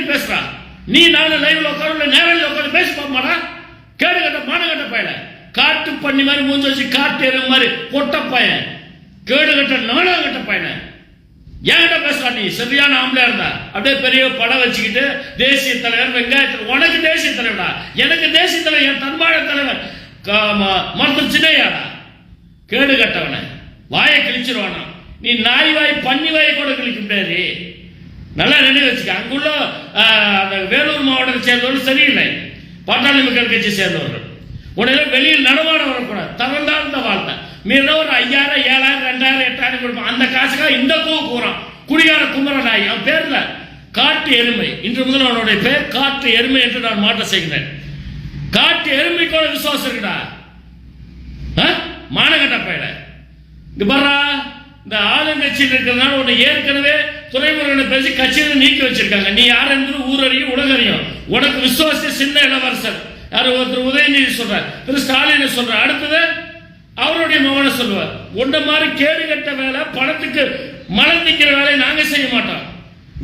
நீ பேசுறா. நீ நானும் லைவ்ல உட்கார நேரில் உட்காந்து பேசி பார்ப்பாடா கேடு கட்ட மான கட்ட பையல. காட்டு பண்ணி மாதிரி மூஞ்சி வச்சு காட்டு எருமை மாதிரி பொட்ட பையன் கேடு கட்ட நாடகம் கட்ட பையனை என்கிட்ட பேசுறா நீ? சரியான ஆம்பளையா இருந்தா. அப்படியே பெரிய படம் வச்சுக்கிட்டு தேசிய தலைவர் வெங்காயத்தில் உனக்கு தேசிய தலைவரா? எனக்கு தேசிய தலைவர் என் தன்பாழ தலைவர். மருத்துவ சின்னையாடா. கேடு கட்டவன. வாயை கிழிச்சிருவானா. நீ நாய் வாய் பன்னி வாயை கூட கிழிக்க முடியாது நல்லா நினைவு வச்சுக்க. அங்குள்ள அந்த வேலூர் மாவட்டத்தை சேர்ந்தவர்கள் சரியில்லை. பாட்டாளி மக்கள் கட்சி சேர்ந்தவர்கள். உடனே வெளியில் நடமாட வரக்கூடாது. தரந்தாழ்ந்த வாழ்க்கை. மீறா ஒரு ஐயாயிரம் ஏழாயிரம் ரெண்டாயிரம் எட்டாயிரம் கொடுப்பான் அந்த காசுக்காக இந்த பூ கூறான் குடிகார குமர நாய் அவன் பேர்ல காட்டு எருமை. இன்று முதல் அவனுடைய பேர் காட்டு எருமை என்று நான் மாற்ற செய்கிறேன். காட்டு எருமை கூட விசுவாசம் இருக்குடா. ஆ? மானகட்ட பயில. இங்க பர்றா இந்த ஆளுங்கட்சியில் இருக்கிறதுனால உன்னை ஏற்கனவே துறைமுருகனை பேசி கட்சியில நீக்கி வச்சிருக்காங்க. நீ யார் என்று ஊரறியும் உலகறியும். உனக்கு விசுவாச சின்ன இளவரசர். யார் ஒருத்தர் உதயநிதி சொல்றார். திரு ஸ்டாலின் சொல்றார். அடுத்தது அவருடைய மகனை சொல்லுவார். உன்ன மாதிரி கேடு கட்ட வேலை பணத்துக்கு மலம் நிற்கிற வேலையை நாங்க செய்ய மாட்டோம்.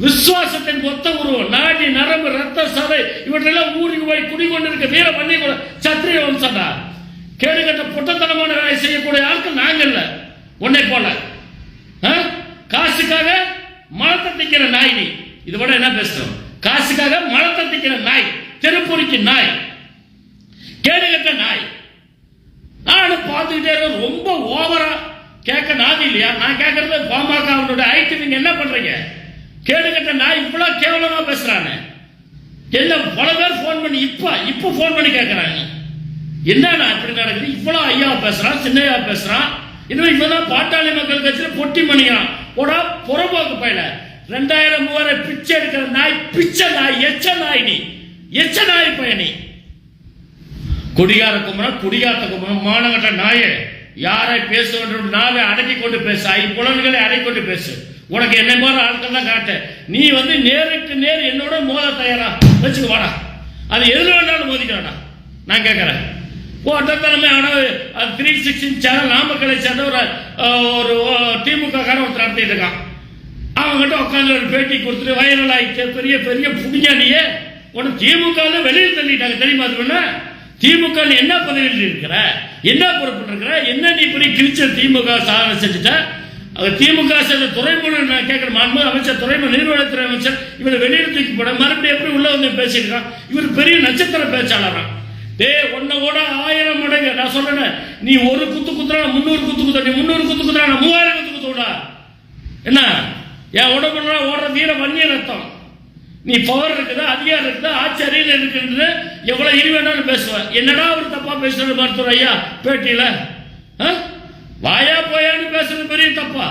விசுவாசத்தின் மொத்த உருவம் நாடி நரம்பு ரத்த சதை இவற்றெல்லாம் ஊருக்கு போய் குடிகொண்டிருக்க வீர பண்ணி கூட சத்திரிய வம்சடா கேடுகட்ட புட்டத்தனமான வேலை செய்யக்கூடிய ஆட்கள் நாங்க இல்லை. உன்னை போல. ஆ? காசுக்காக மலத்தை திக்கிற நாய் நீ. இது விட என்ன பேசுறோம் காசுக்காக மலத்தை திக்கிற நாய். தெருப்பூரிக்கு நாய். கேடுகட்ட நாய். நானும் பார்த்துக்கிட்டே ரொம்ப ஓவரா கேட்க நாதி இல்லையா? நான் கேட்கறது பாமக அவனோட ஐட்டு நீங்க என்ன பண்றீங்க? கேடுகட்ட நாய் இவ்வளவு கேவலமா பேசுறானே. என்ன பல பேர் ஃபோன் பண்ணி இப்ப இப்ப ஃபோன் பண்ணி கேட்கறாங்க என்னண்ணா இப்படி நடக்குது? இவ்வளவு ஐயா பேசுறான் சின்னையா பேசுறான். இன்னும் இப்பதான் பாட்டாளி மக்கள் கட்சியில பொட்டி மணியான் போடா புறம்போக்கு பையல ரெண்டாயிரம் மூவாயிரம் பிச்சை எடுக்கிற நாய் பிச்சை நாய் எச்ச நாய் நீ. எச்ச நாய் பயணி குடிகார குமரன் குடிகாத்த குமரன் மானகட்ட நாயே. யாரை பேச வேண்டும் நாவை அடக்கி கொண்டு பேசு. ஐ புலன்களை அடக்கி கொண்டு பேசு. உனக்கு என்ன மாதிரி ஆட்கள் தான் காட்டு. நீ வந்து நேருக்கு நேர் என்னோட மோத தயாரா. வச்சுக்க வாடா. அது எதுல வேணாலும் மோதிக்கடா நான் கேட்கறேன். ஓட்டத்தனமே ஆனால் த்ரீ சிக்ஸ்டின் சேனல் நாமக்கலை சேர்ந்த ஒரு ஒரு திமுக காரன் ஒருத்தர் நடத்திட்டு இருக்கான். அவங்ககிட்ட உட்காந்து ஒரு பேட்டி கொடுத்துட்டு வைரல் ஆகிட்டு பெரிய பெரிய புடிங்க நீயே உனக்கு திமுக வெளியில் தள்ளிட்டாங்க. தெரியுமா அது திமுக என்ன பதவியில் இருக்கிற என்ன பொறுப்பு இருக்கிற என்ன நீ பெரிய கிழிச்ச திமுக சாதனை செஞ்சுட்ட? திமுக சேர்ந்த துறைமுக நான் கேட்கிற மாண்பு அமைச்சர் துறைமுக நிர்வாகத்துறை அமைச்சர் இவரை வெளியில் தூக்கி போட மறுபடியும் எப்படி உள்ள வந்து பேசியிருக்கான் இவர் பெரிய நட்சத்திர பேச்சாளரான் டேய் உன்னை விட ஆயிரம் மடங்கு நான் சொல்றேன் நீ ஒரு குத்து குத்துறா முந்நூறு குத்து குத்துற நீ முந்நூறு குத்து குத்துறா நான் மூவாயிரம் குத்து குத்துடா என்ன? என் உடம்புல ஓடுற வீர வன்னிய ரத்தம். நீ பவர் இருக்குதா அதிகாரம் இருக்குது ஆட்சி அறிவில் இருக்குன்றது எவ்வளவு இனி பேசுவேன். என்னடா ஒரு தப்பா பேசுறது மருத்துவர் ஐயா பேட்டியில? ஆ? வாயா போயான்னு பேசுறது பெரிய தப்பா?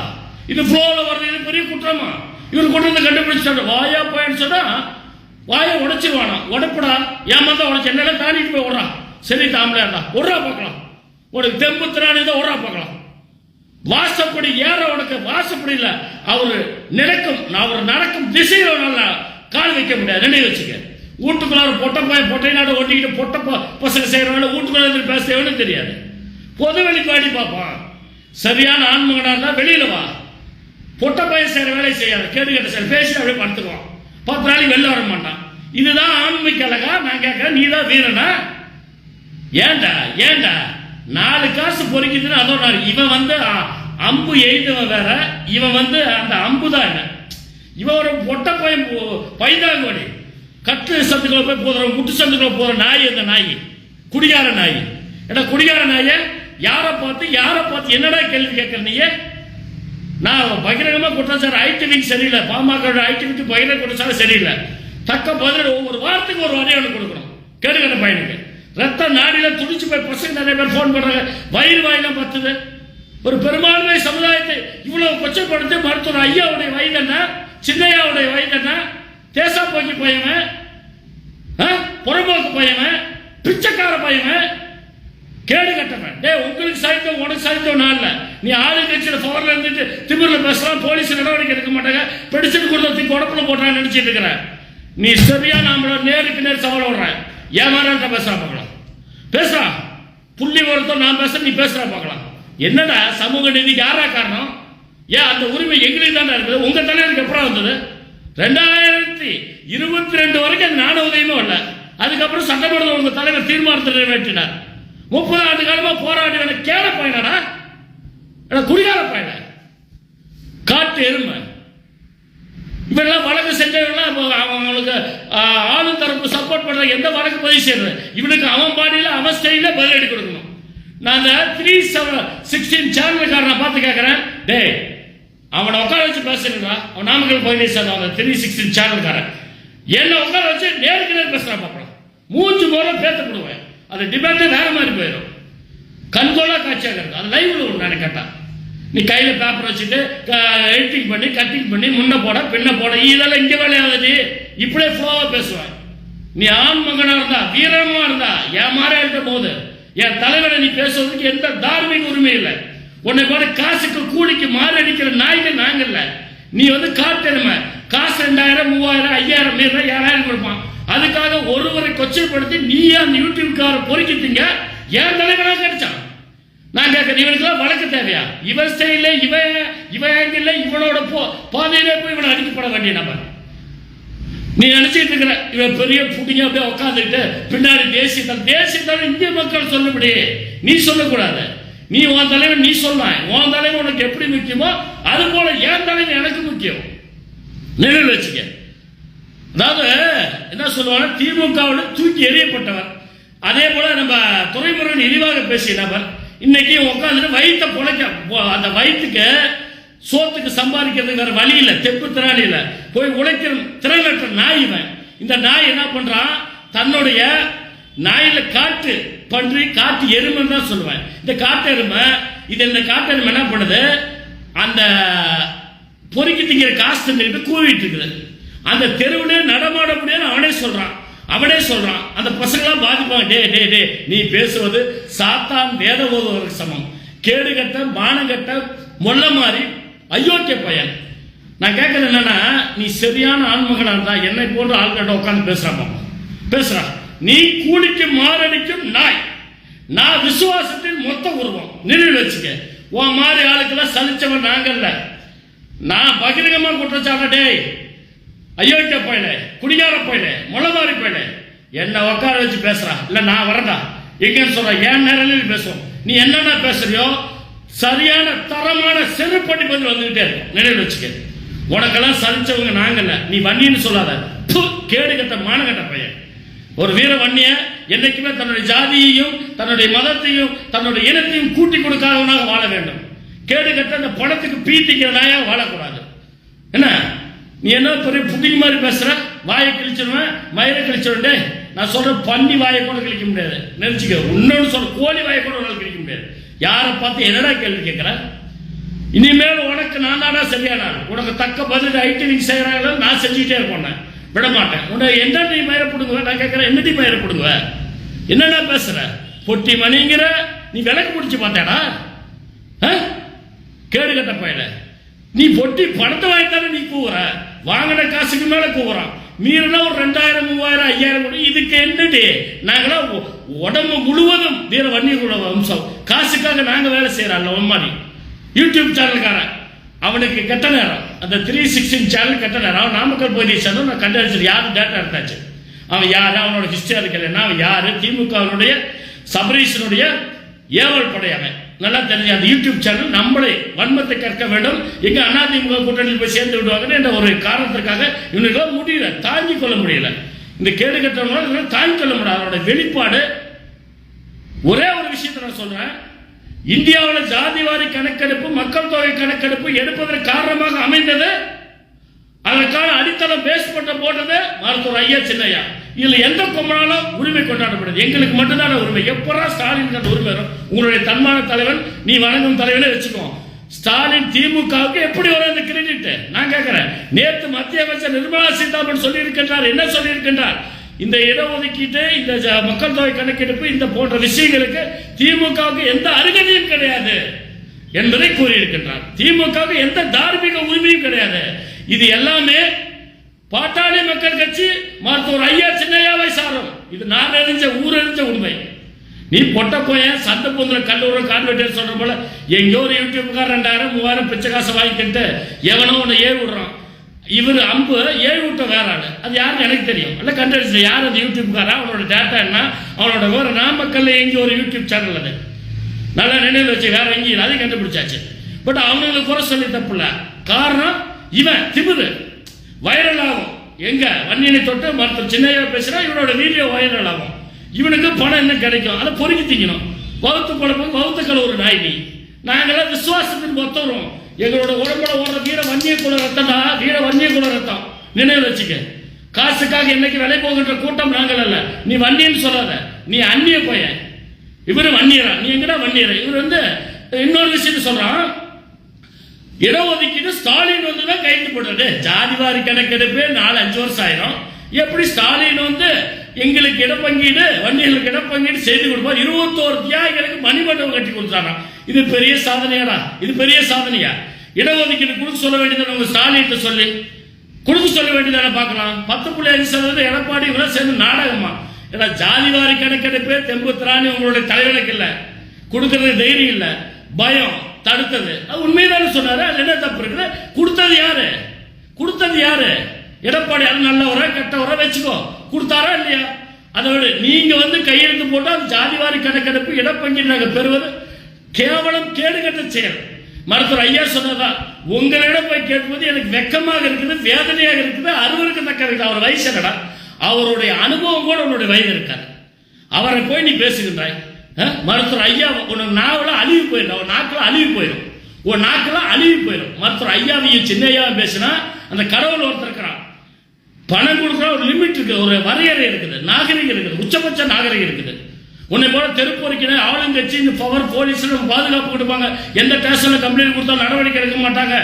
இது ஃப்ளோல வர்றது இது பெரிய குற்றமா? இவர் கொண்டு வந்து கண்டுபிடிச்சாரு வாயா போயான்னு சொன்னா வாயை உடைச்சிருவானா உடைப்படா. ஏமாந்தா உடச்சு என்னெல்லாம் தாண்டிட்டு போய் விடுறான் சரி தாமலையாண்டா இருந்தா விட்றா பார்க்கலாம். உனக்கு தெம்பு திராணி தான் விட்றா பார்க்கலாம். வாசப்படி ஏற உனக்கு வாசப்படி இல்லை. அவர் நடக்கும் நான் அவர் நடக்கும் திசையில் நல்லா கால் வைக்க முடியாது. நினைவு வச்சுக்க. வீட்டுக்குள்ளார பொட்டை போய் பொட்டை நாடு ஓட்டிக்கிட்டு பொட்டை பசங்க செய்யறவங்க வீட்டுக்குள்ள பேசுறவனு தெரியாது. பொது வெளிக்கு வாடி பார்ப்பான் சரியான ஆன்மகனா இருந்தால் வெளியில வா. பொட்டை பையன் செய்யற வேலையை செய்யாது. கேட்டு கேட்ட சார் பேசி அப்படியே படுத்துக்குவான் பத்து நாளைக்கு வெளில வர மாட்டான். இதுதான் ஆன்மீக அழகா நான் கேட்கறேன். நீ தான் வீரனா? ஏன்டா ஏன்டா நாலு காசு பொறிக்குதுன்னு அதோட நாள் இவன் வந்து அம்பு எய்தவன் வேற. இவன் வந்து அந்த அம்பு தான் என்ன இவன் ஒரு பொட்ட பையன் பைந்தாங்கோடி. கட்டு சந்துக்குள்ள போய் போதுற முட்டு சந்துக்குள்ள போற நாய் அந்த நாய். குடிகார நாய். ஏடா குடிகார நாய யாரை பார்த்து யாரை பார்த்து என்னடா கேள்வி கேட்கற நீயே? நான் பகிரங்கமாக குற்றச்சாட்டு சார் ஐடி சரியில்லை. பாமக ஐடி விங் பகிரங்க குற்றச்சாட்டு சரியில்லை. தக்க பதில் ஒவ்வொரு வாரத்துக்கு ஒரு வரையான கொடுக்கணும். கேடுகட்ட பையனுக்கு. ரத்த நாடியில துடிச்சு போய் பசங்க நிறைய பேர் ஃபோன் பண்றாங்க. வயிறு வாயிலாம் பத்துது. ஒரு பெரும்பான்மை சமுதாயத்தை இவ்வளவு கொச்சப்படுத்தி மருத்துவர் ஐயாவுடைய வயது என்ன? சின்னையாவுடைய வயது என்ன? தேசா போக்கி பையன் ஆ? புறம்போக்கு பையன் பிச்சைக்கார பையன் கேடு கட்டவன். டேய் உங்களுக்கு சாய்த்தோம் உனக்கு சாய்த்தோம் நான் இல்லை. நீ ஆளுங்கட்சியில பவர்ல இருந்துட்டு திமிர்ல பேசலாம் போலீஸ் நடவடிக்கை எடுக்க மாட்டாங்க. பிடிச்சிட்டு கொடுத்து உடப்புல போட்டான்னு நினச்சிட்டு இருக்கிற. நீ சரியா நாம நேருக்கு நேர் சவால் விடுறேன் ஏமாறான்ட்ட பேசுகிறா பார்க்கலாம். பேசுகிறா புள்ளி ஒருத்தர் நான் பேச நீ பேசுகிறா பார்க்கலாம். என்னடா சமூக நீதிக்கு யாரா காரணம்? ஏன் அந்த உரிமை எங்களுக்கு தானே இருக்குது? உங்க தலைவருக்கு எப்பறம் வந்தது? ரெண்டாயிரத்தி இருபத்தி ரெண்டு வரைக்கும் அது ஞான உதயமே இல்லை அதுக்கப்புறம் சட்டமன்ற ஒழுங்கு தலைவர் தீர்மானத்தை நிறைவேற்றினார். முப்பது ஆண்டு காலமா போராடி வந்த கேட பயனடா குடிகார பயண? காட்டு எருமை. இவெல்லாம் வழக்கு செஞ்சவங்களாம் அப்போ அவங்களுக்கு ஆளும் தரப்பு சப்போர்ட் பண்ற எந்த வழக்கு பதிவு செய்யறது? இவனுக்கு அவன் பாடியில அவன் ஸ்டைல பதிலடி கொடுக்கணும். நான் அந்த த்ரீ செவன் சிக்ஸ்டீன் சேனல்காரனை பார்த்து கேட்குறேன் டேய் அவனை உட்கார வச்சு பேசுறா அவன் நாமக்கல் பகுதியை சேர்ந்த அந்த த்ரீ சிக்ஸ்டீன் சேனல்காரன் என்ன உட்கார வச்சு நேருக்கு நேர் பேசுகிறான் பாப்பலாம் மூச்சு போல பேத்தப்படுவேன் அது டிபேட்டே வேற மாதிரி போயிடும் கண்கோலாக காட்சியாக இருக்கும். அது லைவ்ல ஒன்று நான் நீ கையில பேப்பர் வச்சுட்டு எடிட்டிங் பண்ணி கட்டிங் பண்ணி முன்ன போட பின்ன போட இதெல்லாம் இங்கே வேலையாகுது இப்படியே ஃப்ளோவா பேசுவேன் நீ ஆண் மகனா இருந்தா வீரமா இருந்தா என் மாதிரி இருக்க போது என் தலைவரை நீ பேசுறதுக்கு எந்த தார்மீக உரிமை இல்லை. உன்னை கூட காசுக்கு கூலிக்கு மாறடிக்கிற நாய்கள் நாங்கள் இல்லை. நீ வந்து காட்டணுமே. காசு ரெண்டாயிரம் மூவாயிரம் ஐயாயிரம் ஏழாயிரம் கொடுப்பான். அதுக்காக ஒருவரை கொச்சைப்படுத்தி நீ அந்த யூடியூப்கார பொறிக்கிட்டீங்க ஏன் தலைவராக கிடைச்சான். நான் கேட்க இவனுக்குலாம் வழக்கு தேவையா? இவன் ஸ்டைல இவன் இவன் ஆங்கிள் இவனோட போ பாதையிலே போய் இவனை அடிக்கப்பட வேண்டிய நபர். நீ நினைச்சிட்டு இருக்கிற இவன் பெரிய புட்டிங்க அப்படியே உட்காந்துட்டு பின்னாடி தேசியத்தால் தேசியத்தால் இந்திய மக்கள் சொல்லுபடி நீ சொல்லக்கூடாது. நீ உன் தலைவன் நீ சொல்லலாம் உன் தலைவன் உனக்கு எப்படி முக்கியமோ அது போல என் தலைவன் எனக்கு முக்கியம். நினைவு வச்சுக்க. அதாவது என்ன சொல்லுவாங்க திமுகவில் தூக்கி எறியப்பட்டவர். அதே போல நம்ம துறைமுருகன் இழிவாக பேசிய நபர் இன்னைக்கு உட்காந்துட்டு வயிற்ற பொழைக்க போ- அந்த வயிற்றுக்கு சோத்துக்கு சம்பாதிக்கிறதுக்கு வேற வழி இல்லை தெப்பு திறாளி இல்லை போய் உழைக்கிற திறனற்ற நாய் இவன். இந்த நாய் என்ன பண்றான்? தன்னுடைய நாயில காட்டு பன்றி காட்டு எருமைன்னு தான் சொல்லுவேன். இந்த காட்டு எருமை இது இந்த காட்டு எருமை என்ன பண்ணுது? அந்த பொறுக்கி திங்கிற காசு தின்னுக்கிட்டு கூவிட்டு இருக்குது. அந்த தெருவுல நடமாட முடியாது அவனே சொல்றான். அவனே சொல்றான். அந்த பசங்களாம் பாதிப்பாங்க டே டே டே நீ பேசுவது சாத்தான் வேத ஓதுவதற்கு சமம். கேடுகட்ட மானங்கட்ட மொல்ல மாறி அயோக்கிய பையன். நான் கேட்கறது என்னன்னா நீ சரியான ஆண்மகனா இருந்தா என்னை போன்ற ஆள்கிட்ட உட்காந்து பேசுறான் பேசுறான் நீ கூலிக்கு மாரடிக்கும் நாய். நான் விசுவாசத்தின் மொத்த உருவம். நினைவு வச்சுக்க. உன் மாதிரி ஆளுக்கெல்லாம் சலிச்சவன் நாங்கல்ல. நான் பகிரங்கமா குற்றச்சாட்டே டேய் அயோக்கிய போயில குடிகார போயில முளமாரி போயில என்ன உட்கார வச்சு பேசுறா. இல்ல நான் வரடா எங்கன்னு சொல்ற என் நேரில் பேசுவோம். நீ என்னென்ன பேசுறியோ? சரியான தரமான செருப்படி பதில் வந்துகிட்டே இருக்கும். நினைவு வச்சுக்க. உனக்கெல்லாம் சரிச்சவங்க நாங்கல்ல. நீ வன்னின்னு சொல்லாத. ப்பு, கேடு கட்ட மானகட்ட பையன். ஒரு வீர வன்னிய என்னைக்குமே தன்னுடைய ஜாதியையும் தன்னுடைய மதத்தையும் தன்னுடைய இனத்தையும் கூட்டி கொடுக்காதவனாக வாழ வேண்டும். கேடு கட்ட அந்த பணத்துக்கு பீத்திக்கிறதாயா வாழக்கூடாது. என்ன? நீ என்ன பெரிய புடிங்க மாதிரி பேசுற? வாயை கிழிச்சிருவேன் மயிரை கிழிச்சிருவேன் நான் சொல்கிறேன் பன்னி வாயை கூட கிழிக்க முடியாது. நினைச்சுக்க இன்னொன்னு சொல்ற கோழி வாயை கூட உன்னால கிழிக்க முடியாது. யாரை பார்த்து என்னடா கேள்வி கேட்கிற இனிமேல் உனக்கு நான் தானா சரியான? உனக்கு தக்க பதில் ஐடிவிங் செய்யறாங்களோ நான் செஞ்சுக்கிட்டே இருப்பேன் விட மாட்டேன் உன்னை என்ன நீ மயிரை பிடுங்குவ? நான் கேட்குறேன் என்ன நீ மயிரை பிடுங்குவ? என்னடா பேசுற? பொட்டி மணிங்கிற நீ விளக்கு பிடிச்சி பார்த்தாடா ஆ? கேடு கட்ட பயில. நீ பொட்டி பணத்தை வாங்கித்தானே நீ கூவுற? வாங்கின காசுக்கு மேல கூவுறான். மீறினா ஒரு ரெண்டாயிரம் மூவாயிரம் ஐயாயிரம் கூட. இதுக்கு என்னடி? நாங்களா உடம்பு முழுவதும் வீர வன்னியகுல வம்சம். காசுக்காக நாங்க வேலை செய்யறோம் ஒம்மாடி யூடியூப் சேனல்காரன். அவனுக்கு கெட்ட நேரம். அந்த த்ரீ சிக்ஸ்டீன் சேனல் கெட்ட நேரம். அவன் நாமக்கல் பகுதியை சேர்ந்து நான் கண்டறிச்சு யாரு டேட்டா எடுத்தாச்சு? அவன் யாரு? அவனோட ஹிஸ்டரி இருக்கலன்னா அவன் யாரு? திமுகவினுடைய சபரீஷனுடைய ஏவல் படையவன். நல்லா தெரிஞ்ச அந்த யூடியூப் சேனல் நம்மளே வன்மத்தை கற்க வேண்டும். எங்க அதிமுக கூட்டணியில் போய் சேர்ந்து விடுவாங்கன்னு என்ற ஒரு காரணத்திற்காக இவனுக்கெல்லாம் முடியல தாங்கிக் கொள்ள முடியல. இந்த கேடு கட்டவங்களால தாங்கிக் கொள்ள முடியாது அவரோட வெளிப்பாடு ஒரே ஒரு விஷயத்தை நான் சொல்றேன். இந்தியாவில் ஜாதிவாரி கணக்கெடுப்பு மக்கள் தொகை கணக்கெடுப்பு எடுப்பதற்கு காரணமாக அமைந்தது. அதற்கான அடித்தளம் பேஸ் பண்ண போட்டது மருத்துவர் ஐயா சின்னையா. இதுல எந்த கும்பலாலும் உரிமை கொண்டாடப்படுது எங்களுக்கு மட்டும்தான் உரிமை. எப்படா ஸ்டாலின் உரிமை வரும்? உங்களுடைய தன்மான தலைவன் நீ வணங்கும் தலைவனே வச்சுக்கோ. ஸ்டாலின் திமுகவுக்கு எப்படி வரும் அந்த கிரெடிட் நான் கேட்கிறேன். நேற்று மத்திய அமைச்சர் நிர்மலா சீதாராமன் சொல்லியிருக்கின்றார். என்ன சொல்லியிருக்கின்றார்? இந்த இடஒதுக்கீட்டு இந்த ஜ- மக்கள் தொகை கணக்கெடுப்பு இந்த போன்ற விஷயங்களுக்கு திமுகவுக்கு எந்த அருகதையும் கிடையாது என்பதை கூறியிருக்கின்றார். திமுகவுக்கு எந்த தார்மீக உரிமையும் கிடையாது. இது எல்லாமே பாட்டாளி மக்கள் கட்சி மருத்துவர் ஐயா சின்னையாவை சாரும். இது நான் அறிஞ்ச ஊர் அறிஞ்ச உண்மை. நீ பொட்ட போயன் சண்டை பொந்துல கல்லூரி கான்வெர்ட் சொல்ற போல எங்கேயோ ஒரு யூடியூப்கார் ரெண்டாயிரம் மூவாயிரம் பிச்சை காசை வாங்கிக்கிட்டு எவனோ உன்னை ஏறி விடுறான். இவர் அம்பு ஏழு விட்ட வேற ஆள். அது யாருன்னு எனக்கு தெரியும். இல்லை கண்டடிச்சு யார் அந்த யூடியூப்காரா? அவனோட டேட்டா என்ன? அவனோட விவரம் நாமக்கல்ல எங்கே ஒரு யூடியூப் சேனல் அது. நல்லா நினைவு வச்சு வேற எங்கேயும் அதையும் கண்டுபிடிச்சாச்சு. பட் அவனுங்களுக்கு குறை சொல்லி தப்பு இல்லை. காரணம் இவன் திமுரு. வைரல் ஆகும் எங்க? வன்னியனை தொட்டு மருத்துவ சின்னையா பேசுறா இவனோட வீடியோ வைரல் ஆகும் இவனுக்கு பணம் என்ன கிடைக்கும்? அதை பொறுக்கி திங்கணும். வகுத்து குழப்பம் வகுத்து கழுவுற நாய் நீ நாங்களாம் விசுவாசத்தின் மொத்தம் எங்களோட உடம்புல ஓடுற வீர வன்னிய குல ரத்தம்டா வீர வன்னிய குல ரத்தம். நினைவு வச்சுக்க. காசுக்காக என்னைக்கு விலை போகின்ற கூட்டம் நாங்கள் அல்ல. நீ வன்னியன்னு சொல்லாத. நீ அந்நிய பையன் இவரு வன்னியரா? நீ எங்கடா வன்னியரா? இவர் வந்து இன்னொரு விஷயத்தை சொல்றான். இடஒதுக்கீடு ஸ்டாலின் வந்து தான் கைது போடுறது ஜாதிவாரி கணக்கெடுப்பு நாலு அஞ்சு வருஷம் ஆயிரும். எப்படி ஸ்டாலின் வந்து எங்களுக்கு இடப்பங்கீடு வண்டிகளுக்கு இடப்பங்கீடு செய்து கொடுப்பார்? இருபத்தோரு தியாகிகளுக்கு மணிமண்டபம் கட்டி கொடுத்தாராம். இது பெரிய சாதனையாடா. இது பெரிய சாதனையா? இடஒதுக்கீடு கொடுக்க சொல்ல வேண்டியது உங்க ஸ்டாலின் சொல்லி. கொடுக்க சொல்ல வேண்டியதான பார்க்கலாம்? பத்து புள்ளி அஞ்சு சதவீதம் எடப்பாடி இவரை சேர்ந்து நாடகமா? ஏன்னா ஜாதிவாரி கணக்கெடுப்பே தெம்பு திராணி உங்களுடைய தலைவனுக்கு இல்லை. கொடுக்கறது தைரியம் இல்லை. பயம். தடுத்தது. அது உண்மைதானே சொன்னாரு. அது என்ன தப்பு இருக்குது? கொடுத்தது யாரு? கொடுத்தது யாரு? எடப்பாடி அது நல்லவரா கெட்டவரா வச்சுக்கோ. கொடுத்தாரா இல்லையா? அதோட நீங்க வந்து கையெழுத்து போட்டால் ஜாதிவாரி கணக்கெடுப்பு இடப்பங்கீடு நாங்கள் பெறுவது கேவலம் கேடுகட்ட செயல். மருத்துவர் ஐயா சொன்னதா? உங்களிடம் போய் கேட்பது எனக்கு வெக்கமாக இருக்குது வேதனையாக இருக்குது அருவருக்கத்தக்க இருக்குது அவர் வயசு என்னடா? அவருடைய அனுபவம் கூட உன்னுடைய வயது இருக்காரு அவரை போய் நீ பேசுகின்றாய். மருத்துவர் ஐயா உனக்கு நாவெல்லாம் அழிவு போயிடும். உன் நாக்கில் அழிவு போயிடும். உன் நாக்கெல்லாம் அழிவு போயிடும். மருத்துவர் ஐயாவையும் சின்ன ஐயாவும் பேசினா அந்த கடவுள் ஒருத்தர் இருக்கிறான் பணம் கொடுக்குற ஒரு லிமிட் இருக்குது ஒரு வரையறை இருக்குது. நாகரிகம் இருக்குது. உச்சபட்ச நாகரிகம் இருக்குது. உன்னை போல தெருப்பொறிக்கணும் ஆளுங்கட்சி இந்த பவர் போலீஸ் பாதுகாப்பு கொடுப்பாங்க. எந்த ஸ்டேஷனில் கம்ப்ளைண்ட் கொடுத்தாலும் நடவடிக்கை எடுக்க மாட்டாங்க.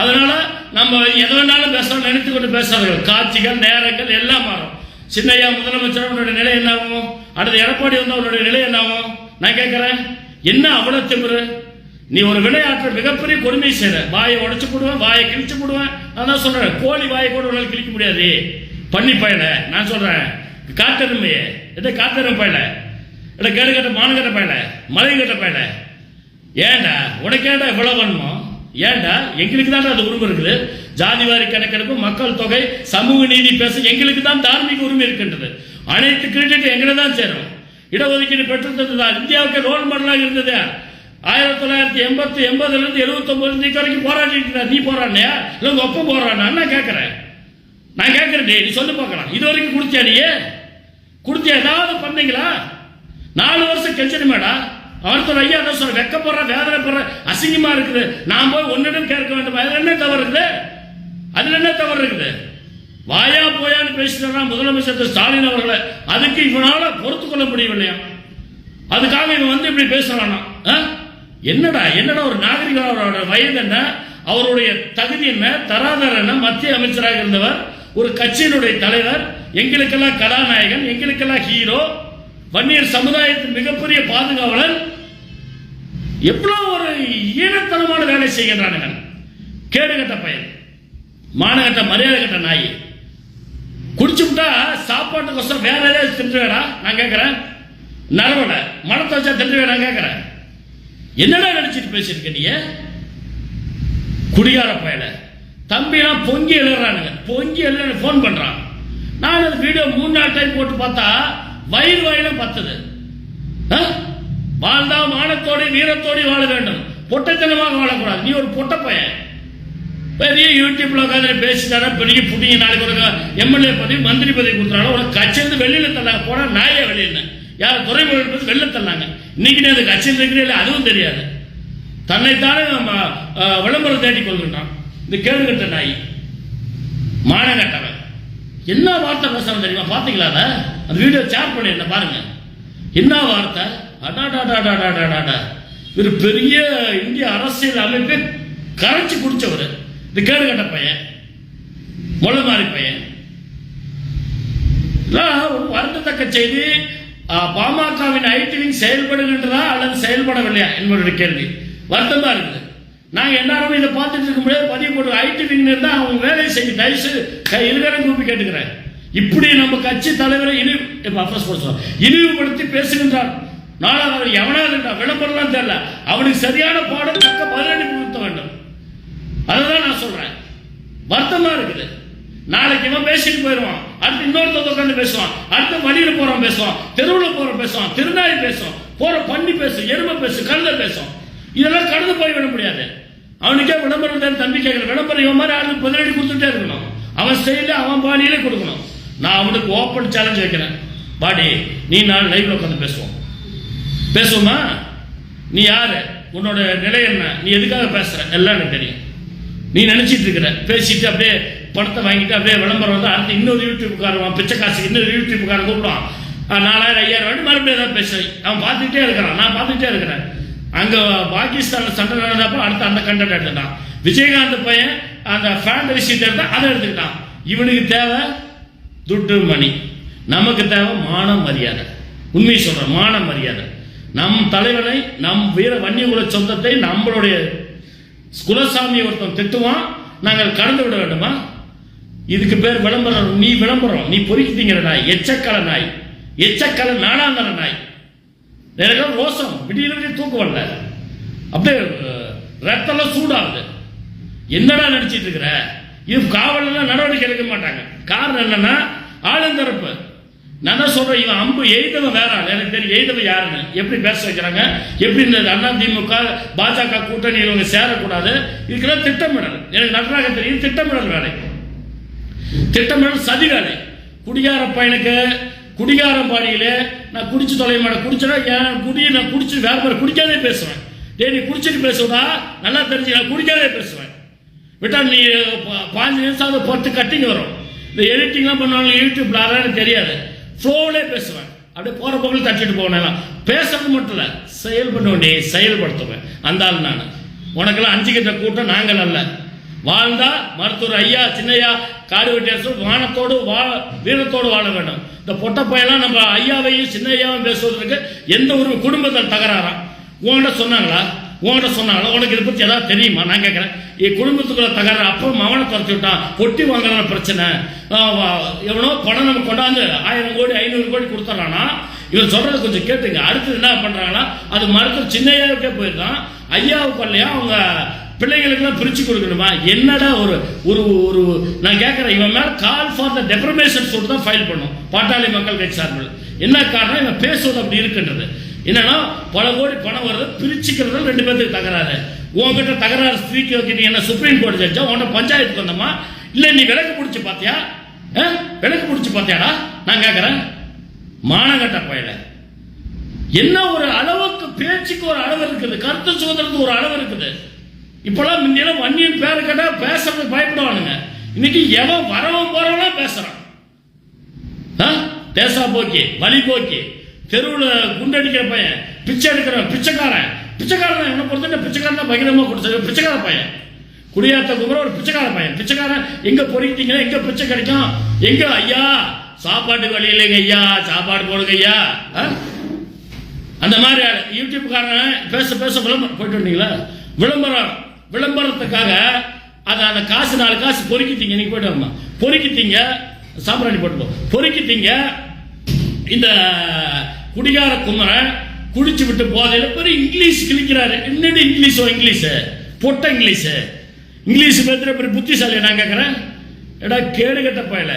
அதனால நம்ம எதை வேணாலும் பேசலாம் நினைத்து கொண்டு பேசுறார்கள். காட்சிகள் நேரங்கள் எல்லாம் மாறும். சின்னையா முதலமைச்சர் நிலை என்ன ஆகும்? அடுத்து எடப்பாடி வந்து அவருடைய நிலை என்ன ஆகும் நான் கேட்கிறேன். என்ன அவ்வளவு திமுரு? நீ ஒரு விளையாட்டு மிகப்பெரிய கொடுமை செய்ற. வாயை உடைச்சு போடுவேன் வாயை கிழிச்சு போடுவேன். நான் தான் சொல்றேன். கோழி வாயை கூட உடனே கிழிக்க முடியாது. பண்ணி பயல. நான் சொல்றேன். காட்டெருமையே. எதை காட்டெருமை பயல? இல்லை கேடுகட்ட மானகட்ட பயல? மலை கட்ட பயல? ஏண்டா உனக்கேண்டா இவ்வளவு பண்ணுமோ ஏன்டா? எங்களுக்கு தான் அது உரிமை இருக்குது. ஜாதிவாரி கணக்கெடுப்பு மக்கள் தொகை சமூக நீதி பேச எங்களுக்கு தான் தார்மீக உரிமை இருக்கின்றது. அனைத்து கிரெடிட் எங்களை தான் சேரும். இடஒதுக்கீடு பெற்றிருந்தது தான் இந்தியாவுக்கு ரோல் மாடலாக இருந்தது. ஆயிரத்தி தொள்ளாயிரத்தி எண்பத்தி எண்பதுல இருந்து எழுபத்தி நீ வரைக்கும் போராடிட்டு நீ போராடினியா? இல்லை உங்க ஒப்ப போராடினா? நான் கேட்குறேன். நான் கேட்குறேன் டேய், நீ சொல்லி பார்க்கலாம். இது வரைக்கும் கொடுத்தியா நீ? கொடுத்தியா? ஏதாவது பண்ணீங்களா? நாலு வருஷம் கெஞ்சணுமேடா அவர்த்தோட ஐயா என்ன சொல்ற? வெக்கப்படுற வேதனைப்படுற அசிங்கமா இருக்குது. நான் போய் ஒன்னிடம் கேட்க வேண்டும்? என்ன தவறு இருக்குது? அதுல என்ன தவறு இருக்குது? வாயா போயான்னு பேசினா முதலமைச்சர் ஸ்டாலின் அவர்களை அதுக்கு இவனால பொறுத்து கொள்ள முடியவில்லையா? அதுக்காக இவன் வந்து இப்படி பேசுறானா? ஆ? என்னடா என்னடா ஒரு நாகரிக அவரோட வயது என்ன? அவருடைய தகுதி என்ன? தராதர என்ன? மத்திய அமைச்சராக இருந்தவர் ஒரு கட்சியினுடைய தலைவர் எங்களுக்கெல்லாம் கதாநாயகன் எங்களுக்கெல்லாம் ஹீரோ வன்னியர் சமுதாயத்தின் மிகப்பெரிய பாதுகாவலர். எவ்வளவு ஒரு ஈனத்தனமான வேலை செய்கின்றானுங்க கேடுகட்ட பையன். மானகட்ட மரியாதை கட்ட நாய். குடிச்சுட்டா சாப்பாட்டுக்கோசரம் வேற ஏதாவது தின்றுவேடா? நான் கேட்கிறேன் நரவட மனத்தை வச்சா தின்றுவே கேட்குறேன் கேட்கிறேன் என்னடா நினைச்சிட்டு பேசியிருக்க நீ குடிகார பயல. தம்பிலாம் பொங்கி எழுறானுங்க பொங்கி எழுற ஃபோன் பண்றான். நான் அந்த வீடியோ மூணு நாள் டைம் போட்டு பார்த்தா வயிறு வயலும் பத்துது. ஆ? வாழ்ந்தா மானத்தோடு வீரத்தோடு வாழ வேண்டும். பொட்டத்தனமாக வாழக்கூடாது. நீ ஒரு பொட்ட பையன் பெரிய யூடியூப்ல உட்காந்து பேசிட்டாரா பெரிய புடிங்க நாளைக்கு ஒரு எம்எல்ஏ பதவி மந்திரி பதவி கொடுத்தாலும் உனக்கு கட்சியிலிருந்து வெளியில தள்ளாங்க போனா நாயே வெளியில யார் துறைமுகம் வெளில தள்ளாங்க இன்னைக்கு நீ அந்த கட்சியில் இருக்கிறீங்களே அதுவும் தெரியாது. தன்னைத்தானே நம்ம விளம்பரம் தேடி கொள்கிறான் இந்த கேடுகட்ட நாய். மானகட்டவன். என்ன வார்த்தை பேசுறான் தெரியுமா? பாத்தீங்களா அந்த வீடியோ ஷேர் பண்ணிருந்தேன் பாருங்க. என்ன வார்த்தை? அடாடாடாடாடாடாடா ஒரு பெரிய இந்திய அரசியல் அமைப்பை கரைச்சி குடிச்சவர். இந்த கேடுகட்ட பையன் முளமாரி பையன். வருந்தத்தக்க செய்தி. பாமகவின் ஐடி செயல்படுகின்றதா அல்லது செயல்படவில்லையா என்பதுடைய கேள்வி. வருத்தமா இருக்குது. நாங்க எல்லாரும் இதை பார்த்துட்டு இருக்க முடியாது பதிவு போட்டு ஐடி விங் இருந்தா அவங்க வேலையை செய்ய தயசு இருவரும் கூப்பி கேட்டுக்கிறேன். இப்படி நம்ம கட்சி தலைவரை இழிவு இப்ப அப்ரோஸ் போட இழிவுபடுத்தி பேசுகின்றார். நாலாவது எவனாக இருக்கா? விளம்பரம் தெரியல. அவனுக்கு சரியான பாடம் தக்க பதிலடி வேண்டும். அதான் நான் சொல்றேன். வருத்தமா இருக்குது. நாளைக்கு இவன் பேசிட்டு போயிடுவான் அடுத்து இன்னொருத்த உட்காந்து பேசுவான். அடுத்து வழியில் போறவன் பேசுவான். தெருவில் போற பேசுவான். திருநாய் பேசும். போற பண்ணி பேசும். எருமை பேசும். கழுத பேசும். இதெல்லாம் கடந்து போய் விட முடியாது. அவனுக்கே விளம்பரம் தான் தம்பி கேட்கற விளம்பரம் இவன் மாதிரி ஆளுக்கு பதிலடி கொடுத்துட்டே இருக்கணும். அவன் ஸ்டைல அவன் பாணியிலே கொடுக்கணும். நான் அவனுக்கு ஓப்பன் சேலஞ்ச் வைக்கிறேன். பாடி நீ நான் லைவ்ல உட்காந்து பேசுவோம். பேசுவோமா? நீ யாரு? உன்னோட நிலை என்ன? நீ எதுக்காக பேசுற? எல்லாம் எனக்கு தெரியும். நீ நினைச்சிட்டு இருக்கிற. பேசிட்டு அப்படியே பணத்தை வாங்கிட்டு அப்படியே விளம்பரம் வந்து அடுத்து இன்னொரு யூடியூப்காரன் பிச்சை காசு இன்னொரு யூடியூப்காரன் கூப்பிடுவான். நாலாயிரம் ஐயாயிரம் வாட்டி மறுபடியும் ஏதாவது பேசுறேன் அவன் பார்த்துக்கிட்டே இருக்கிறான். நான் பார்த்துக்கிட்டே இருக்கிறேன். அங்கே பாகிஸ்தானில் சண்டை நடந்தப்போ அடுத்து அந்த கண்டென்ட் எடுத்துட்டான். விஜயகாந்த் பையன் அந்த ஃபேன் விஷயத்தை எடுத்தா அதை எடுத்துக்கிட்டான். இவனுக்கு தேவை துட்டு மணி. நமக்கு தேவை மான மரியாதை. உண்மை சொல்கிறேன் மான மரியாதை. நம் தலைவனை நம் வீர வன்னியகுல சொந்தத்தை நம்மளுடைய குலசாமி ஒருத்தன் திட்டுவான் நாங்கள் கடந்து விட வேண்டுமா? இதுக்கு பேர் விளம்பரம். நீ விளம்பரம் நீ பொறுக்கி திங்கிற நாய் எச்சக்கல நாய் எச்சக்கல நாடாந்தர நாய். நிறைய ரோசம் விடிய தூக்கம் வரல. அப்படியே ரத்தம்லாம் சூடாகுது. என்னடா நடிச்சிட்டு இருக்கிற? இது காவலெல்லாம் நடவடிக்கை எடுக்க மாட்டாங்க. காரணம் என்னன்னா ஆளுந்தரப்பு நான் தான் சொல்றேன் இவன் அம்பு எய்தவன் வேற எனக்கு தெரியும் எய்தவன் யாருன்னு? எப்படி பேச வைக்கிறாங்க? எப்படி இந்த அண்ணா திமுக பாஜக கூட்டணி இவங்க சேரக்கூடாது? இதுக்கெல்லாம் திட்டமிடல். எனக்கு நன்றாக தெரியும் திட்டமிடல் வேலை. திட்டமிடல் சதி வேலை. குடிகார பையனுக்கு குடிகாரம் பாடியில நான் குடிச்சு தொலைய மாட்டேன். குடிச்சா என் குடியை நான் குடிச்சு வேற மாதிரி குடிக்காதே பேசுவேன். டே நீ குடிச்சிட்டு பேசுவதா நல்லா தெரிஞ்சு நான் குடிக்காதே பேசுவேன். விட்டா நீ பா- பாஞ்சு நிமிஷம் அதை பொறுத்து கட்டிங்க வரும். இந்த எடிட்டிங்லாம் பண்ணுவாங்க யூடியூப்ல தெரியாது. ஃப்ளோலே பேசுவேன். அப்படியே போற போக்கில் தட்டிட்டு போனேன் பேசுறது மட்டும் இல்லை செயல்பட வேண்டிய செயல்படுத்துவேன். அந்த ஆள் நான். உனக்கெல்லாம் அஞ்சுக்கிட்ட கூட்டம் நாங்கள் அல்ல. வாழ்ந்தா மருத்துவர் ஐயா சின்னையா காடு வெட்டியாசு வானத்தோடு வாழ வீரத்தோடு வாழ வேண்டும். இந்த பொட்ட பையெல்லாம் நம்ம ஐயாவையும் சின்னையாவும் பேசுவதற்கு எந்த ஒரு குடும்பத்தில் தகராறாம் உன்கிட்ட சொன்னாங்களா? உன்கிட்ட சொன்னாலும் உனக்கு இதை பற்றி ஏதாவது தெரியுமா? நான் கேட்குறேன். என் குடும்பத்துக்குள்ள தகராறு அப்போ மவனை துரத்தி விட்டான். பொட்டி வாங்குறான பிரச்சனை. எவனோ பணம் நம்ம கொண்டாந்து ஆயிரம் கோடி ஐநூறு கோடி கொடுத்துட்றானா இவன் சொல்கிறத கொஞ்சம் கேட்டுங்க. அடுத்து என்ன பண்ணுறாங்கன்னா அது மருத்துவ சின்னையாவுக்கே போயிருந்தான் ஐயாவுக்கு இல்லையா அவங்க பிள்ளைகளுக்குலாம் பிரித்து கொடுக்கணுமா? என்னடா ஒரு ஒரு ஒரு நான் கேட்குறேன். இவன் மேலே கால் ஃபார் த டெப்ரமேஷன் சொல்லிட்டு தான் ஃபைல் பண்ணும். பாட்டாளி மக்கள் கட்சி சார்பில். என்ன காரணம்? இவன் பேசுவது அப்படி இருக்கின்றது. என்னன்னா பல கோடி பணம் வருது பிரிச்சுக்கிறது ரெண்டு பேர்த்துக்கு தகராறு. உன்கிட்ட தகராறு ஸ்பீக்கி வைக்க என்ன சுப்ரீம் கோர்ட் ஜட்ஜா உன்கிட்ட பஞ்சாயத்துக்கு வந்தோமா? இல்லை நீ விளக்கு பிடிச்சி பார்த்தியா? ஆ? விளக்கு பிடிச்சி பார்த்தியாடா? நான் கேட்குறேன் மானகட்ட பயல என்ன ஒரு அளவுக்கு பேச்சுக்கு ஒரு அளவு இருக்குது? கருத்து சுதந்திரத்துக்கு ஒரு அளவு இருக்குது. இப்பெல்லாம் முன்னெல்லாம் வன்னியன் பேர் கேட்டால் பேசுறதுக்கு பயப்படுவானுங்க. இன்னைக்கு எவன் வரவன் போறவனா பேசுறான். ஆ? போக்கி வழி போக்கி. தெருவில் குண்டடிக்கிற பையன் பிச்சை எடுக்கிற பிச்சைக்காரன். பிச்சைக்காரன் என்ன பொறுத்த பிச்சைக்காரன் தான் பகிரமாக கொடுத்தது பிச்சைக்கார பையன். குடியாத்த குமர ஒரு பிச்சைக்கார பையன். பிச்சைக்காரன் எங்க பொறிக்கிட்டீங்க எங்க பிச்சை கிடைக்கும்? எங்க? ஐயா சாப்பாட்டு வழி இல்லைங்க ஐயா. சாப்பாடு போடுங்க ஐயா. ஆ? அந்த மாதிரி ஆளு. யூடியூப்காரன் பேச பேச விளம்பரம் போயிட்டு வந்தீங்களா விளம்பரம் விளம்பரத்துக்காக அதை அந்த காசு நாலு காசு பொறுக்கிட்டீங்க நீங்க போயிட்டு வரமா பொறுக்கிட்டீங்க சாம்பிராணி போட்டு பொறுக்கிட்டீங்க இந்த குடிகார குமரன் குடிச்சு விட்டு போதையில பெரிய இங்கிலீஷ் கிழிக்கிறாரு. என்னடி இங்கிலீஷோ இங்கிலீஷு? பொட்ட இங்கிலீஷு. இங்கிலீஷ் பேசுகிற பெரிய புத்திசாலி நான் கேட்குறேன் எடா கேடு கட்ட பயல.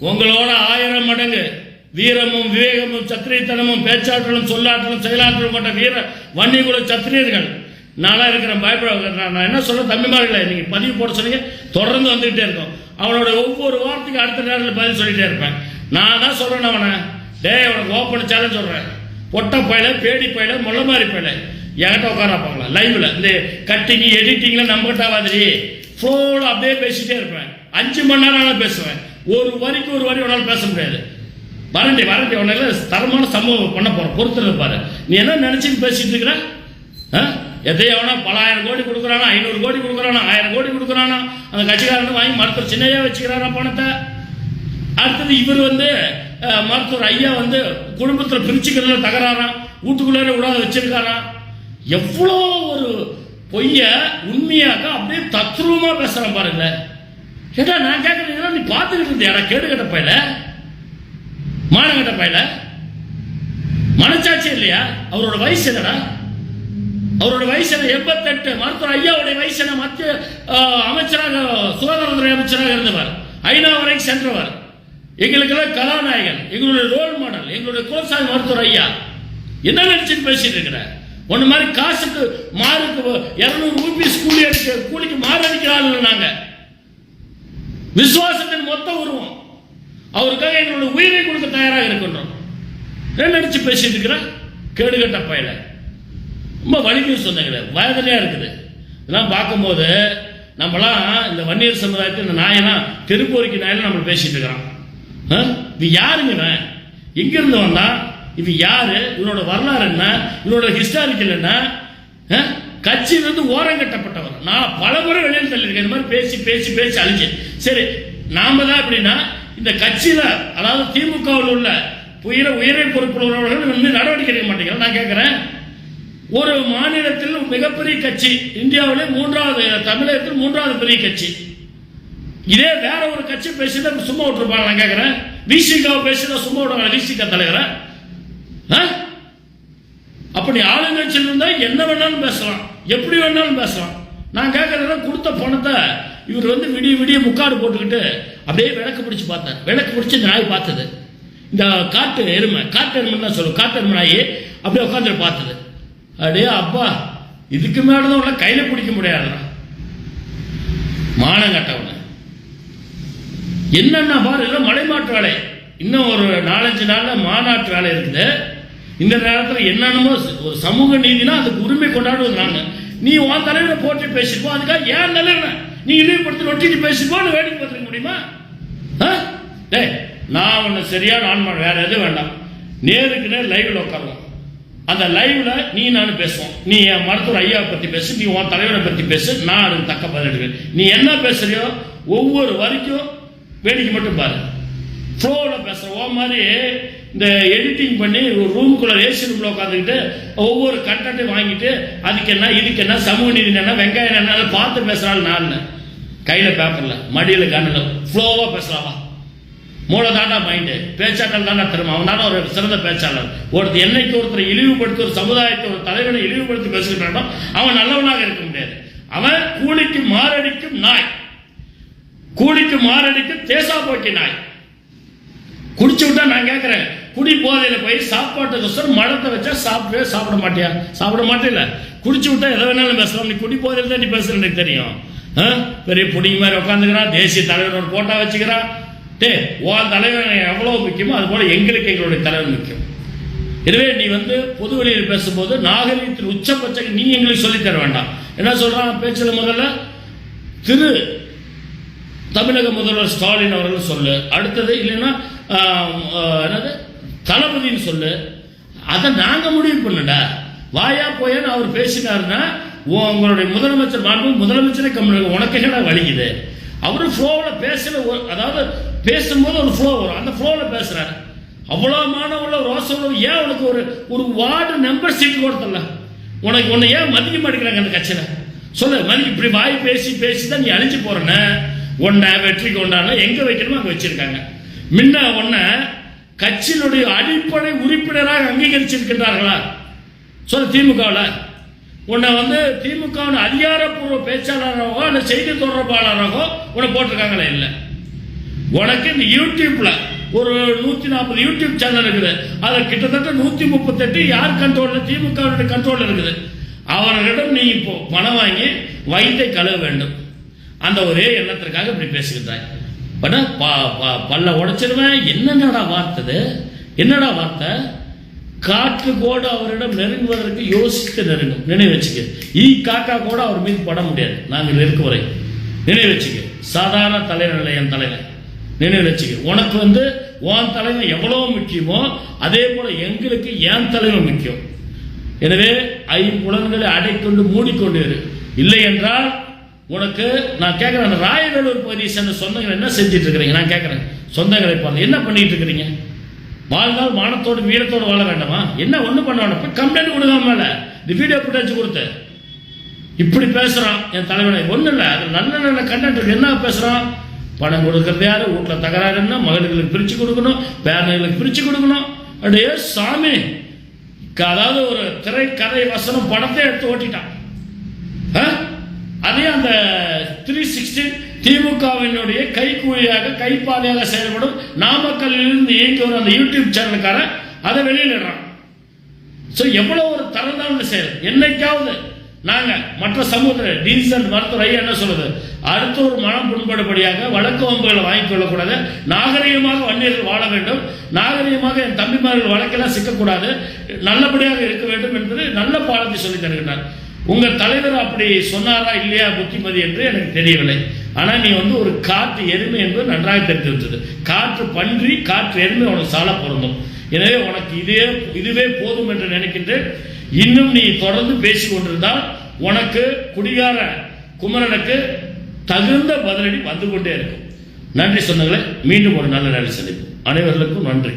உங்களோட ஆயிரம் மடங்கு வீரமும் விவேகமும் சத்திரியத்தனமும் பேச்சாற்றலும் சொல்லாற்றலும் செயலாற்றலும் கொண்ட வீர வன்னிகுல சத்திரியர்கள். நானா இருக்கிறேன் பயப்பட நான் நான் என்ன சொல்ல தம்பிமார்களே நீங்க பதிவு போட சொன்னீங்க தொடர்ந்து வந்துகிட்டே இருக்கோம். அவனோட ஒவ்வொரு வார்த்தைக்கு அடுத்த நேரத்தில் பதில் சொல்லிட்டே இருப்பேன். நான் தான் சொல்றேன் அவனை. டே உனக்கு ஓப்பன் சேலஞ்ச் சொல்கிறேன் பொட்ட பையல பேடி பயில முள்ள மாதிரி பயில என்கிட்ட உட்காராப்பாங்களா? லைவில் இந்த கட்டிங் எடிட்டிங்லாம் நம்மகிட்ட மாதிரி ஃபோன் அப்படியே பேசிட்டே இருப்பேன். அஞ்சு மணி நேரம் பேசுவேன். ஒரு வரிக்கு ஒரு வரி உன்னால் பேச முடியாது. வரண்டி வரண்டி. உன்னால தரமான சம்பவம் பண்ண போகிறோம் பொறுத்து பாரு. நீ என்ன நினச்சின்னு பேசிட்டு இருக்கிற? ஆ? எதையோ எவனோ பலாயிரம் கோடி கொடுக்குறானா ஐநூறு கோடி கொடுக்குறானா ஆயிரம் கோடி கொடுக்குறானா அந்த கட்சிக்காரன் வாங்கி மருத்துவ சின்னையா வச்சுக்கிறாரா பணத்தை? அடுத்தது இவர் வந்து மருத்துவர் ஐயா வந்து குடும்பத்தில் பிரிச்சுக்கிறதுல தகராறாம். வீட்டுக்குள்ளே விடாத வச்சிருக்காராம். எவ்வளோ ஒரு பொய்ய உண்மையாக அப்படியே தத்ரூபமாக பேசுகிறேன் பாருங்க கேட்டா நான் கேட்கறீங்களா நீ பார்த்துக்கிட்டு இருந்தியாடா கேடு கட்ட பையல. மானங்கட்ட பையல. மனச்சாட்சி இல்லையா? அவரோட வயசு என்னடா? அவரோட வயசு என்ன? எண்பத்தெட்டு. மருத்துவர் ஐயாவுடைய வயசு என்ன? மத்திய அமைச்சராக சுகாதாரத்துறை அமைச்சராக இருந்தவர். ஐநா வரைக்கும் சென்றவர். எங்களுக்கெல்லாம் கதாநாயகன் எங்களுடைய ரோல் மாடல் எங்களுடைய குலசாமி மருத்துவர் ஐயா. என்ன நினைச்சுட்டு பேசிட்டு இருக்கிற? ஒன்று மாதிரி காசுக்கு மாறுக்கு இரநூறு ரூபீஸ் கூலி அடிக்க கூலிக்கு மாறு அடிக்கிறாள் நாங்க. விசுவாசத்தின் மொத்த உருவம். அவருக்காக எங்களுடைய உயிரை கொடுக்க தயாராக இருக்கின்றோம். என்ன நினைச்சு பேசிட்டு இருக்கிற? கேடுகட்ட பயில. ரொம்ப வலிமையும் சொன்னீங்களே வேதனையா இருக்குது. இதெல்லாம் பார்க்கும்போது நம்மளாம் இந்த வன்னியர் சமுதாயத்தில் இந்த நாயெல்லாம் திருப்பூரிக்கு நாயெல்லாம் நம்ம பேசிட்டு இருக்கிறோம் இது யாருங்க இவன் எங்கிருந்து வந்தா இது யாரு? இவனோட வரலாறு என்ன? இவனோட ஹிஸ்டாரிக்கல் என்ன? ஆ? கட்சியிலிருந்து ஓரம் கட்டப்பட்டவர் நான் பல முறை வெளியில் தள்ளியிருக்கேன். இந்த மாதிரி பேசி பேசி பேசி அழிஞ்சேன். சரி நாம தான் அப்படின்னா இந்த கட்சியில அதாவது திமுகவில் உள்ள உயர உயரை பொறுப்புள்ளவர்கள் வந்து நடவடிக்கை எடுக்க மாட்டேங்கிறாங்க. நான் கேட்கிறேன். ஒரு மாநிலத்தில் மிகப்பெரிய கட்சி இந்தியாவிலே மூன்றாவது தமிழகத்தில் மூன்றாவது பெரிய கட்சி. இதே வேற ஒரு கட்சி பேசினா சும்மா விட்டுருப்பாங்க நான் கேட்கிறேன் விசிகாவை பேசினா சும்மா விடுவாங்க விசிகா தலைவரை? ஆ? அப்படி ஆளுங்கட்சியில் இருந்தா என்ன வேணாலும் பேசலாம். எப்படி வேணாலும் பேசலாம். நான் கேட்கறத கொடுத்த பணத்தை இவர் வந்து விடிய விடிய முக்காடு போட்டுக்கிட்டு அப்படியே விளக்கு பிடிச்சி பார்த்தார். விளக்கு பிடிச்சி இந்த நாய் பார்த்தது. இந்த காட்டு எருமை காட்டு எருமைன்னு தான் சொல்லுவோம். காட்டு எருமை நாய் அப்படியே உட்காந்து பார்த்தது. அப்படியே அப்பா இதுக்கு மேலே தான் உள்ள கையில பிடிக்க முடியாதுண்ணா மானம் கட்டவன. என்னென்ன பாரு இல்லை மலைமாட்டு வேலை. இன்னும் ஒரு நாலஞ்சு நாளில் மாநாட்டு வேலை இருக்குது. இந்த நேரத்தில் என்னென்னமோ ஒரு சமூக நீதினா அதுக்கு உரிமை கொண்டாடுவது நாங்க நீ உன் தலைவரை போட்டு பேசிப்போ அதுக்காக ஏன் தலைவரை நீ இழிவுபடுத்தி நொட்டிட்டு பேசிப்போன்னு வேடிக்கை பார்த்துக்க முடியுமா? ஆ? டேய் நான் ஒன்று சரியான ஆன்மா வேற எதுவும் வேண்டாம். நேருக்கு நேர் லைவில் உட்காருவோம். அந்த லைவ்ல நீ நானும் பேசுவோம். நீ என் மருத்துவர் ஐயாவை பத்தி பேசு நீ உன் தலைவரை பத்தி பேசு நான் அதுக்கு தக்க பதில் எடுக்கிறேன் நீ என்ன பேசுறியோ ஒவ்வொரு வரைக்கும் வேடிக்கை மட்டும் பாரு. ஃப்ளோவில் பேசுகிறோம் ஓ மாதிரி இந்த எடிட்டிங் பண்ணி ஒரு ரூம்குள்ளே ஏசி ரூமில் உட்காந்துக்கிட்டு ஒவ்வொரு கண்டென்ட்டையும் வாங்கிட்டு அதுக்கு என்ன இதுக்கு என்ன சமூக நீதி என்ன வெங்காயம் என்ன அதை பார்த்து பேசுகிறாள் நான் கையில் பேப்பரில் மடியில் கண்ணில் ஃப்ளோவாக பேசுகிறாவா மூளை தாண்டா மைண்டு பேச்சாட்டல் தாண்டா திறமை. அவனால ஒரு சிறந்த பேச்சாளர். ஒருத்தர் என்னைக்கு ஒருத்தரை இழிவுபடுத்தி ஒரு சமுதாயத்தை ஒரு தலைவனை இழிவுபடுத்தி பேசுகிறானோ அவன் நல்லவனாக இருக்க முடியாது. அவன் கூலிக்கு மாரடிக்கும் நாய். கூலிக்கு மாரடிக்கு தேசா போக்கினாய். குடிச்சு விட்டா நான் கேட்கிறேன் குடி போதையில போய் சாப்பாட்டுக்கு மழத்தை வச்சா சாப்பிடவே சாப்பிட மாட்டியா? சாப்பிட மாட்டேல குடிச்சு விட்டா எதை வேணாலும் பேசலாம். நீ குடி போதையில தான் நீ பேசுற எனக்கு தெரியும். ஆ? பெரிய புடிங்க மாதிரி உட்காந்துக்கிறான் தேசிய தலைவரோட போட்டா வச்சுக்கிறான். டே உன் தலைவன் எவ்வளவு முக்கியமோ அது போல எங்களுக்கு எங்களுடைய தலைவர் முக்கியம். எனவே நீ வந்து பொது வெளியில் பேசும்போது நாகரீகத்தில் உச்சபட்ச நீ எங்களுக்கு சொல்லித் தர வேண்டாம். என்ன சொல்றான் பேச்சில் முதல்ல? திரு தமிழக முதல்வர் ஸ்டாலின் அவர்கள் சொல்லு. அடுத்தது இல்லைன்னா என்னது? தளபதின்னு சொல்லு. அதை நாங்கள் முடிவு பண்ணடா வாயா போயான்னு அவர் பேசினாருன்னா உங்களுடைய முதலமைச்சர் மாண்பு முதலமைச்சரே கம்மி உனக்கு வலிக்குது? அவரு ஃப்ளோவில் பேசுகிற அதாவது பேசும்போது ஒரு ஃப்ளோ வரும். அந்த ஃப்ளோவில் பேசுகிறார் அவ்வளோ மாணவர்கள் ரோசம் ஏன் உனக்கு ஒரு ஒரு வார்டு நம்பர் சீட் கொடுத்தல உனக்கு உன்னை ஏன் மதிக்க மாட்டேங்கிறாங்க அந்த கட்சியில்? சொல்லு மதிக்க இப்படி வாய் பேசி பேசி தான் நீ அழிஞ்சு போறன உன்னை வெற்றிக்கு கொண்டான எங்கே வைக்கணுமோ அங்கே வச்சிருக்காங்க. முன்ன ஒன்றை கட்சியினுடைய அடிப்படை உறுப்பினராக அங்கீகரிச்சிருக்கின்றார்களா? சொல்ல திமுகவில். உன்னை வந்து திமுகவின் அதிகாரப்பூர்வ பேச்சாளராகவோ இல்லை செய்தி தொடர்பாளராகவோ உன்னை போட்டிருக்காங்களே? இல்லை. உனக்கு இந்த யூடியூப்பில் ஒரு நூற்றி நாற்பது யூடியூப் சேனல் இருக்குது. அதில் கிட்டத்தட்ட நூற்றி முப்பத்தெட்டு யார் கண்ட்ரோலில் திமுகவினுடைய கண்ட்ரோல் இருக்குது. அவர்களிடம் நீ இப்போ பணம் வாங்கி வயிற்றை கழுவ வேண்டும். அந்த ஒரே எண்ணத்திற்காக இப்படி பேசுகின்றாய். பட் ப- ப- பல்ல உடைச்சிருவேன். என்னென்னடா வார்த்தை என்னடா வார்த்தை? காற்று கூட அவரிடம் நெருங்குவதற்கு யோசித்து நெருங்கும் நினைவு வச்சுக்க. ஈ காக்கா கூட அவர் மீது பட முடியாது. நாங்கள் இருக்கும் வரை நினைவு வச்சுக்க. சாதாரண தலைவர் இல்லை என் தலைவன் நினைவு வச்சுக்க. உனக்கு வந்து உன் தலைவன் எவ்வளவு முக்கியமோ அதே போல எங்களுக்கு என் தலைவன் முக்கியம். எனவே ஐம்புலன்களை அடைக்கொண்டு மூடிக்கொண்டு இரு. இல்லை என்றால் உனக்கு நான் கேட்குறேன் அந்த ராயவேலூர் பகுதியை சேர்ந்த சொந்தங்கள் என்ன செஞ்சுட்டு இருக்கிறீங்க நான் கேட்குறேன் சொந்தங்களை பார்த்து என்ன பண்ணிட்டு இருக்கிறீங்க வாழ்ந்தால் மானத்தோடு வீரத்தோடு வாழ வேண்டாமா? என்ன ஒன்றும் பண்ண வேண்டாம். போய் கம்ப்ளைண்ட் கொடுக்காம மேலே. இந்த வீடியோ ஃபுட்டேஜ் கொடுத்து. இப்படி பேசுகிறான் என் தலைவனை. ஒன்றும் இல்லை. அது நல்ல நல்ல கண்டென்ட் இருக்கு. என்ன பேசுகிறான் பணம் கொடுக்கறது யாரு? வீட்டுல தகராறுன்னா மகளிர்களுக்கு பிரித்து கொடுக்கணும். பேரனைகளுக்கு பிரித்து கொடுக்கணும். அப்படியே சாமி. அதாவது ஒரு திரைக்கதை வசனம் படத்தை எடுத்து ஓட்டிட்டான். ஆ? அதே அந்த த்ரீ சிக்ஸ்டீன் திமுகவினுடைய கைக்கூலியாக கைப்பாதையாக செயல்படும் நாமக்கல்லிலிருந்து இயங்கி வரும் அந்த யூடியூப் சேனலுக்காரன் அதை வெளியிடுறான். ஸோ எவ்வளோ ஒரு தரந்தான செயல். என்னைக்காவது நாங்கள் மற்ற சமூகத்தில் டீசல் மருத்துவ ஐயா என்ன சொல்லுது? அடுத்த ஒரு மனம் புண்படுபடியாக வழக்கு வம்புகளை வாங்கிக் கொள்ளக்கூடாது. நாகரிகமாக வன்னியர்கள் வாழ வேண்டும். நாகரிகமாக என் தம்பிமார்கள் வழக்கெல்லாம் சிக்கக்கூடாது. நல்லபடியாக இருக்க வேண்டும் என்பது நல்ல பாடத்தை சொல்லி தருகிறார் உங்க தலைவர் அப்படி சொன்னாரா இல்லையா புத்திமதி என்று எனக்கு தெரியவில்லை. ஆனா நீ வந்து ஒரு காற்று எருமை என்பது நன்றாக தெரிந்திருந்தது. காற்று பன்றி காற்று எருமை உனக்கு சால பொருந்தும். எனவே உனக்கு இதே இதுவே போதும் என்று நினைக்கின்றேன். இன்னும் நீ தொடர்ந்து பேசிக் கொண்டிருந்தால் உனக்கு குடிகார குமரனுக்கு தகுந்த பதிலடி வந்து கொண்டே இருக்கும். நன்றி சொன்னங்களே மீண்டும் ஒரு நல்ல நேரம் சந்திப்போம். அனைவர்களுக்கும் நன்றி.